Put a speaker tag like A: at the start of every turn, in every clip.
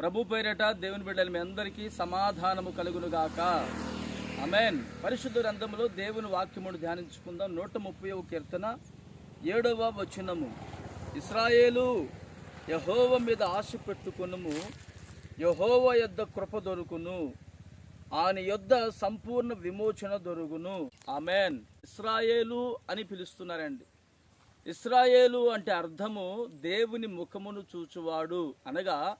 A: ప్రభు పేరట దేవుని బిడ్డలు మీ అందరికీ సమాధానము కలుగును గాక అమెన్ పరిశుద్ధ గ్రంథంలో దేవుని వాక్యమును ధ్యానించుకుందాం. నూట ముప్పై కీర్తన ఏడవ వచనము. ఇస్రాయేలు యహోవ మీద ఆశ పెట్టుకునము. యహోవ యొద్ద కృప దొరుకును. ఆయన యొద్ద సంపూర్ణ విమోచన దొరుకును. ఆమెన్. ఇస్రాయేలు అని పిలుస్తున్నారండి. ఇస్రాయేలు అంటే అర్థము దేవుని ముఖమును చూచువాడు అనగా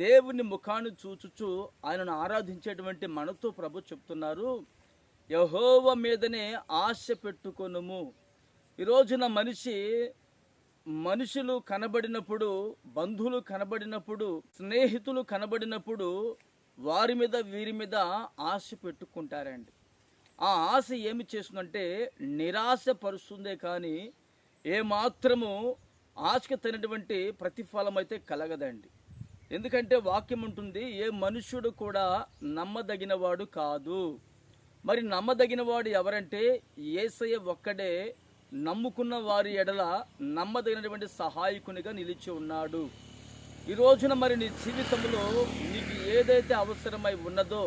A: దేవుని ముఖాన్ని చూచుచు ఆయనను ఆరాధించేటువంటి మనతో ప్రభు చెప్తున్నారు. యహోవ మీదనే ఆశ పెట్టుకొనుము. ఈ రోజున మనిషి మనుషులు కనబడినప్పుడు బంధువులు కనబడినప్పుడు స్నేహితులు కనబడినప్పుడు వారి మీద వీరి మీద ఆశ పెట్టుకుంటారండి. ఆ ఆశ ఏమి చేస్తుందంటే నిరాశ పరుస్తుందే కానీ ఏమాత్రము ఆశకు తగినటువంటి ప్రతిఫలం అయితే కలగదండి. ఎందుకంటే వాక్యం ఉంటుంది ఏ మనుష్యుడు కూడా నమ్మదగినవాడు కాదు. మరి నమ్మదగినవాడు ఎవరంటే ఏసయ్య ఒక్కడే నమ్ముకున్న వారి ఎడల నమ్మదగినటువంటి సహాయకునిగా నిలిచి ఉన్నాడు. ఈ రోజున మరి నీ జీవితంలో నీకు ఏదైతే అవసరమై ఉన్నదో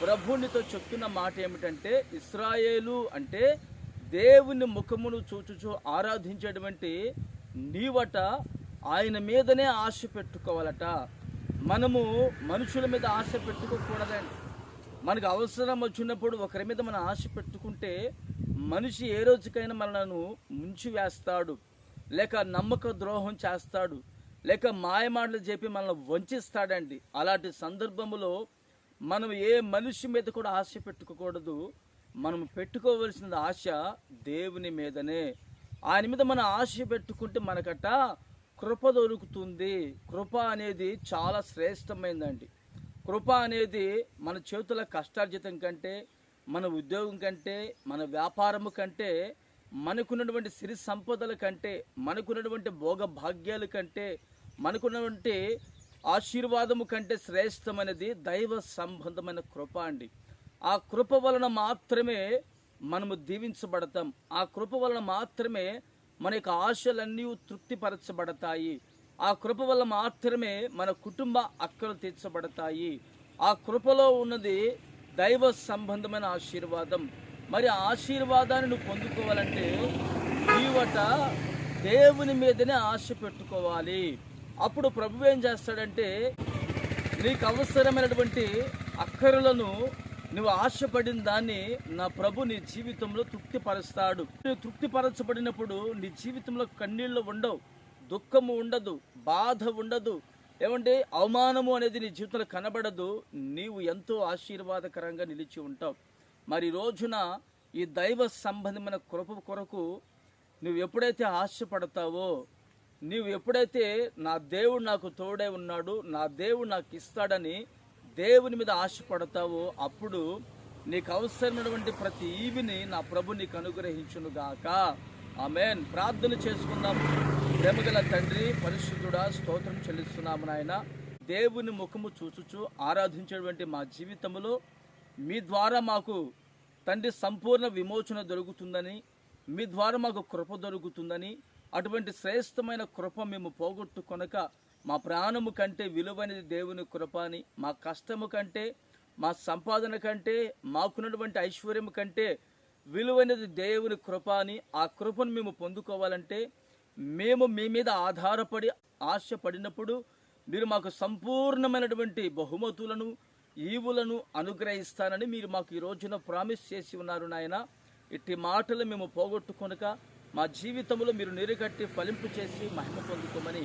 A: ప్రభునితో చెప్తున్న మాట ఏమిటంటే ఇస్రాయేలు అంటే దేవుని ముఖమును చూచుచూ ఆరాధించేటువంటి నీవట ఆయన మీదనే ఆశ పెట్టుకోవాలట. మనము మనుషుల మీద ఆశ పెట్టుకోకూడదండి. మనకు అవసరం వచ్చినప్పుడు ఒకరి మీద మనం ఆశ పెట్టుకుంటే మనిషి ఏ రోజుకైనా మనను ముంచి వేస్తాడు. లేక నమ్మక ద్రోహం చేస్తాడు. లేక మాయమాటలు చెప్పి మనల్ని వంచిస్తాడండి. అలాంటి సందర్భంలో మనం ఏ మనిషి మీద కూడా ఆశ పెట్టుకోకూడదు. మనం పెట్టుకోవలసిన ఆశ దేవుని మీదనే. ఆయన మీద మనం ఆశ పెట్టుకుంటే మనకట కృప దొరుకుతుంది. కృప అనేది చాలా శ్రేష్టమైందండి. కృప అనేది మన చేతుల కష్టార్జితం కంటే మన ఉద్యోగం కంటే మన వ్యాపారము కంటే మనకున్నటువంటి సిరి సంపదల కంటే మనకున్నటువంటి భోగ భాగ్యాల కంటే మనకున్నటువంటి ఆశీర్వాదము కంటే శ్రేష్టమైనది దైవ సంబంధమైన కృప అండి. ఆ కృప వలన మాత్రమే మనము దీవించబడతాం. ఆ కృప వలన మాత్రమే మన యొక్క ఆశలన్నీ తృప్తిపరచబడతాయి. ఆ కృప వల్ల మాత్రమే మన కుటుంబ అక్కలు తీర్చబడతాయి. ఆ కృపలో ఉన్నది దైవ సంబంధమైన ఆశీర్వాదం. మరి ఆశీర్వాదాన్ని నువ్వు పొందుకోవాలంటే నీవట దేవుని మీదనే ఆశ పెట్టుకోవాలి. అప్పుడు ప్రభు ఏం చేస్తాడంటే నీకు అవసరమైనటువంటి అక్కరులను నువ్వు ఆశపడిన దాన్ని నా ప్రభు నీ జీవితంలో తృప్తిపరుస్తాడు. నువ్వు తృప్తిపరచబడినప్పుడు నీ జీవితంలో కన్నీళ్ళు ఉండవు దుఃఖము ఉండదు బాధ ఉండదు. ఏమంటే అవమానము అనేది నీ జీవితంలో కనబడదు. నీవు ఎంతో ఆశీర్వాదకరంగా నిలిచి ఉంటావు. మరి రోజున ఈ దైవ సంబంధమైన కృప కొరకు నువ్వు ఎప్పుడైతే ఆశపడతావో నీవు ఎప్పుడైతే నా దేవుడు నాకు తోడే ఉన్నాడు నా దేవుడు నాకు ఇస్తాడని దేవుని మీద ఆశపడతావో అప్పుడు నీకు అవసరమైనటువంటి ప్రతి ఈవిని నా ప్రభు నీకు అనుగ్రహించునుగాక ఆమెన్. ప్రార్థన చేసుకుందాం. ప్రేమగల తండ్రి పరిశుద్ధుడా స్తోత్రం చెల్లిస్తున్నాము నాయన. దేవుని ముఖము చూచుచు ఆరాధించేటువంటి మా జీవితంలో మీ ద్వారా మాకు తండ్రి సంపూర్ణ విమోచన దొరుకుతుందని మీ ద్వారా మాకు కృప దొరుకుతుందని అటువంటి శ్రేష్టమైన కృప మేము పోగొట్టుకొనక మా ప్రాణము కంటే విలువైనది దేవుని కృపాని మా కష్టము కంటే మా సంపాదన కంటే మాకున్నటువంటి ఐశ్వర్యం కంటే విలువైనది దేవుని కృప అని ఆ కృపను మేము పొందుకోవాలంటే మేము మీ మీద ఆధారపడి ఆశపడినప్పుడు మీరు మాకు సంపూర్ణమైనటువంటి బహుమతులను ఈవులను అనుగ్రహిస్తానని మీరు మాకు ఈ రోజున ప్రామిస్ చేసి ఉన్నారు నాయన. ఇట్టి మాటలు మేము పోగొట్టుకొనక మా జీవితంలో మీరు నిరుగట్టి ఫలింపు చేసి మహిమ పొందుకోమని